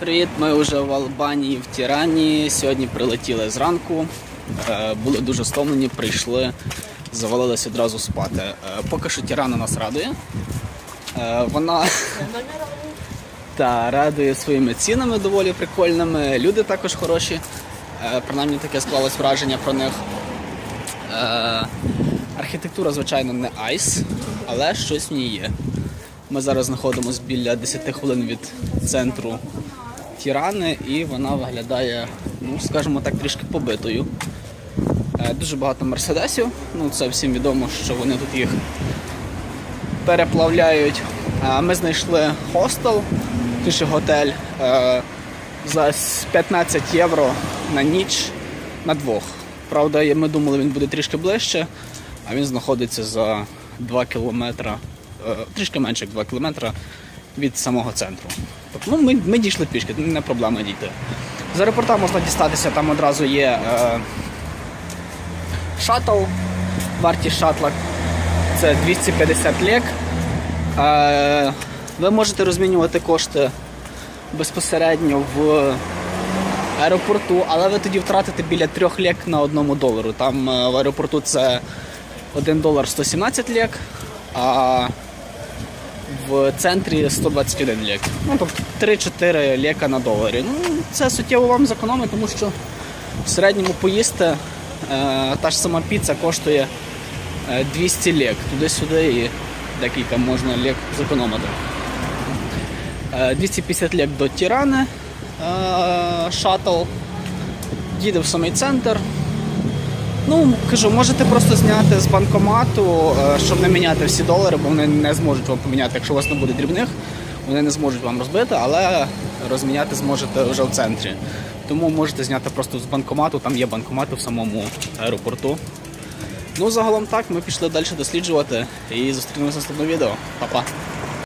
Привіт, ми вже в Албанії в Тірані. Сьогодні прилетіли зранку. Е, Були дуже стомлені, прийшли, завалилися одразу спати. Е, Поки що Тірана нас радує. Е, Вона та, радує своїми цінами доволі прикольними. Люди також хороші. Принаймні таке склалось враження про них. Архітектура, звичайно, не айс, але щось в ній є. Ми зараз знаходимося біля 10 хвилин від центру Тірани, і вона виглядає, ну скажімо так, трішки побитою. Е, Дуже багато мерседесів. Ну, це всім відомо, що вони тут їх переплавляють. Е, Ми знайшли хостел, точніше готель е, за 15 євро на ніч на двох. Правда, ми думали, він буде трішки ближче, а він знаходиться за 2 кілометри, е, трішки менше як 2 кілометри від самого центру. Ну, ми, ми дійшли пішки, не проблема дійти. З аеропорта можна дістатися, там одразу є е, шаттл, вартість шатла це 250 лек. Е, ви можете розмінювати кошти безпосередньо в аеропорту, але ви тоді втратите біля 3 лек на одному долару. Там е, в аеропорту це 1 долар 117 лек, а в центрі 121 лек. Ну, тобто 3-4 лека на доларі. Ну, це суттєво вам зекономить, тому що в середньому поїсти е, та ж сама піца коштує е, 200 лек. Туди-сюди і декілька можна лек зекономити. Е, 250 лек до Тірани е, шаттл. Їде в самий центр. Ну, кажу, можете просто зняти з банкомату, е, щоб не міняти всі долари, бо вони не зможуть вам поміняти, якщо у вас не буде дрібних, вони не зможуть вам розбити, але розміняти зможете вже в центрі. Тому можете зняти просто з банкомату, там є банкомати в самому аеропорту. Ну, загалом так, ми пішли далі досліджувати і зустрінемося в наступному відео. Па-па!